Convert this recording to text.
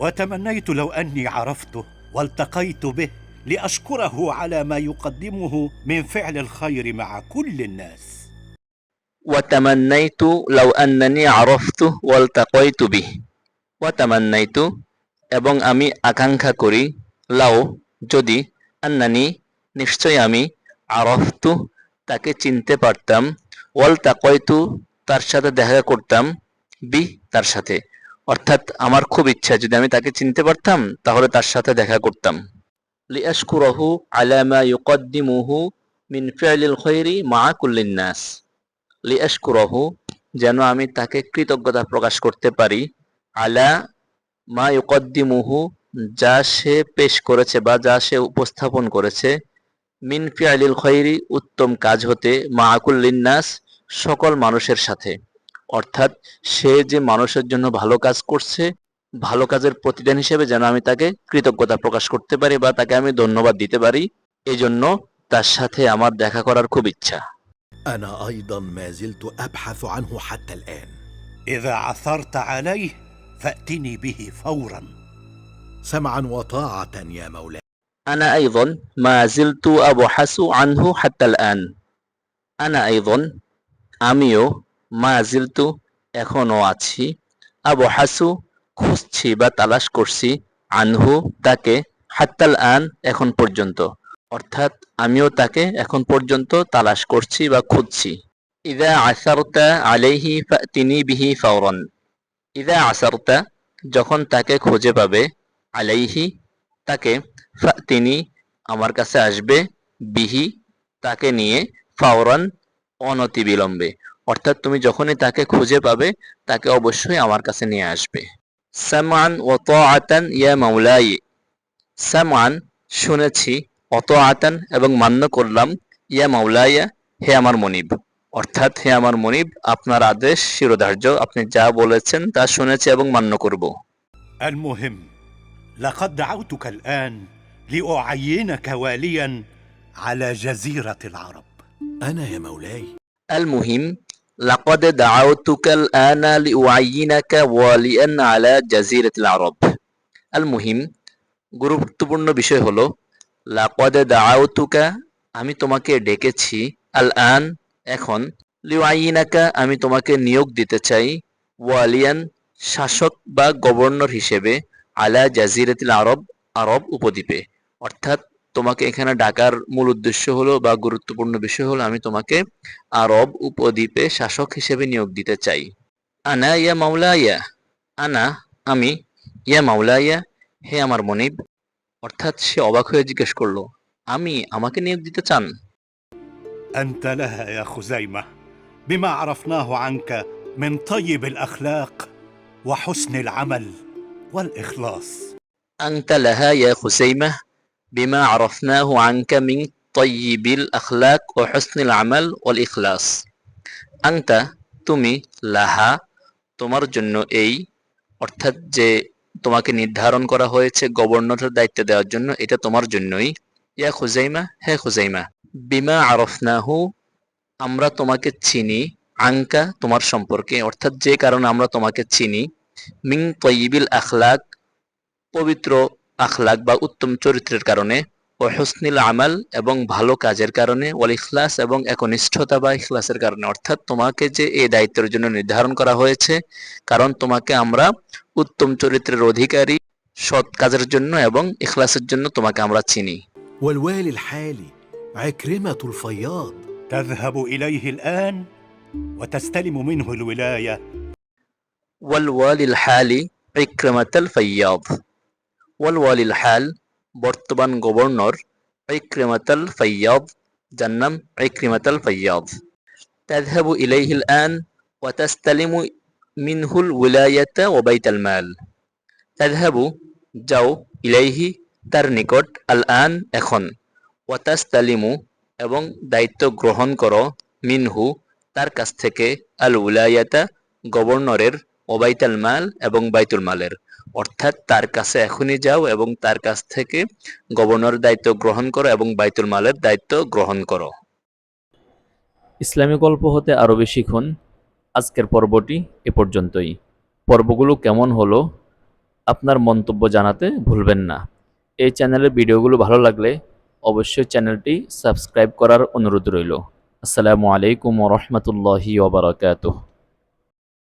وتمنيت لو اني عرفته والتقيت به لاشكره على ما يقدمه من فعل الخير مع كل الناس وتمنيت لو أنني عرفته والتقيت به وتمنيت এবং আমি আকাঙ্ক্ষা করি লাও যদি আন্নানি নিশ্চয় আমি আরফতু তাকে চিনতে পারতাম ওয়াল তাকয়তু তার সাথে দেখা করতাম বি তার সাথে অর্থাৎ আমার খুব ইচ্ছা, যদি আমি তাকে চিনতে পারতাম, তাহলে তার সাথে দেখা করতাম। লিআশকুরাহু আলা মা ইউকদ্দিমুহু মিন ফি'লিল খৈরি মা কুল্লিন নাস। লিয়াশকুরহু, যেন আমি তাকে কৃতজ্ঞতা প্রকাশ করতে পারি। আলা মা ইউকদ্দিমুহু, যা সে পেশ করেছে বা যা সে উপস্থাপন করেছে। মিন ফিআলিল খৈরি, উত্তম কাজ হতে মা আকুল্লিন্নাস সকল মানুষের সাথে। অর্থাৎ সে যে মানুষের জন্য ভালো কাজ করছে ভালো কাজের প্রতিদান হিসেবে যেন আমি তাকে কৃতজ্ঞতা প্রকাশ করতে পারি বা তাকে আমি ধন্যবাদ দিতে পারি এই জন্য তার সাথে আমার দেখা করার খুব ইচ্ছা انا ايضا ما زلت ابحث عنه حتى الان اذا عثرت عليه فاتني به فورا سمعا وطاعه يا مولاي أنا أيضا ما زلت أبحث عنه حتى الآن أنا أيضا আমিও মা জিলতু এখনও আছি। আবহাসু খুঁজছি বা তালাশ করছি। আনহু তাকে হাত্তাল আন এখন পর্যন্ত। অর্থাৎ আমিও তাকে এখন পর্যন্ত তালাশ করছি বা খুঁজছি। ইদা আসারতা আলাইহি ফাতিনি বিহি ফাওরান। ইদা আসারতা যখন তাকে খুঁজে পাবে, আলাইহি তাকে তিনি আমার কাছে আসবে, বিহি তাকে নিয়ে ফাওরান অনতি বিলম্বে অর্থাৎ তুমি যখনই তাকে খুঁজে পাবে তাকে অবশ্যই আমার কাছে নিয়ে আসবে সামান ও আতান ইয়া মাওলাই সামান শুনেছি অত আতান এবং মান্য করলাম ইয়া মাওলাইয়া হে আমার মনিব অর্থাৎ হে আমার মনিব আপনার আদেশ শিরোধার্য আপনি যা বলেছেন তা শুনেছি এবং মান্য করব المهم لقد دعوتك الان لاعينك واليا على جزيره العرب انا يا مولاي المهم লাকদ দাউতুকাল আনা লিউআইনাকা ওয়ালিয়ান আলা জাজিরাতিল আরব আল মুহিম গুরুত্বপূর্ণ বিষয় হলো লাকদ দাউতুকা আমি তোমাকে ডেকেছি। আল আন এখন লিউআইনাকা আমি তোমাকে নিয়োগ দিতে চাই। ওয়ালিয়ান শাসক বা গভর্নর হিসেবে আলা জাজিরাতিল আরব আরব উপদ্বীপে। অর্থাৎ তোমাকে এখানে ডাকার মূল উদ্দেশ্য হলো বা গুরুত্বপূর্ণ বিষয় হলো আমি তোমাকে আরব উপদ্বীপে শাসক হিসেবে নিয়োগ দিতে চাই আনা ইয়া মাওলাইয়া আনা আমি ইয়া মাওলাইয়া হে আমার মনিব অর্থাৎ সে অবাক হয়ে জিজ্ঞেস করলো আমি আমাকে নিয়োগ দিতে চান انت لها يا خزيمه بما عرفناه عنك من طيب الاخلاق وحسن العمل والاخلاص أنت لها يا خزيمة বিমা আরফনাহু আনকা মিং তৈবিল আখলাক ও হসনিল আমাল ওল তুমি, লাহা, তোমার জন্য এই। অর্থাৎ যে তোমাকে নির্ধারণ করা হয়েছে গভর্নরের দায়িত্ব দেওয়ার জন্য, এটা তোমার জন্যই। ইয়া খুজাইমা, হে খুজাইমা, বিমা আরফনাহু, আমরা তোমাকে চিনি আঙ্কা তোমার সম্পর্কে। অর্থাৎ যে কারণে আমরা তোমাকে চিনি মিং তৈবিল আখলাক, পবিত্র আখলাক বা উত্তম চরিত্রের কারণে ও হুসনিল আমাল এবং ভালো কাজের কারণে ওয়াল ইখলাস এবং একনিষ্ঠতা বা ইখলাসের কারণে অর্থাৎ তোমাকে যে এই দায়িত্বের জন্য নির্ধারণ করা হয়েছে কারণ তোমাকে আমরা উত্তম চরিত্রের অধিকারী সৎ কাজের জন্য এবং ইখলাসের জন্য তোমাকে আমরা চিনি والوالي الحالي عكرمه الفياض تذهب اليه الان وتستلم منه الولايه ওয়াল ওয়ালিল হালি ইক্রমাতাল ওয়ালওয়ালিল হাল বর্তমান গভর্নর ইক্রিমাতাল ফাইয়াব যার নাম ইক্রিমাতাল ফাইয়াব তাজহাবু ইলাইহিল আন ওয়া তাসতালিমু মিনহুল উলায়াতা ওয়া বাইতাল মাল। তাজহাবু যাও ইলাইহি, তার নিকট আল আন এখন। ওয়া তাসতালিমু এবং দায়িত্ব গ্রহণ করো মিনহু, তার কাছ থেকে আল উলায়াতা গভর্নরের ওবাইতাল মাল এবং বাইতুল মালের। অর্থাৎ তার কাছে এখনই যাও এবং তার কাছ থেকে গভর্নর দায়িত্ব গ্রহণ করো এবং বাইতুল মালের দায়িত্ব গ্রহণ করো। ইসলামী গল্প হতে আরও বেশি শিখুন আজকের পর্বটি এ পর্যন্তই। পর্বগুলো কেমন হলো আপনার মন্তব্য জানাতে ভুলবেন না। এই চ্যানেলের ভিডিওগুলো ভালো লাগলে অবশ্যই চ্যানেলটি সাবস্ক্রাইব করার অনুরোধ রইল। আসসালামু আলাইকুম রহমতুল্লাহি ওবরাকাতুহ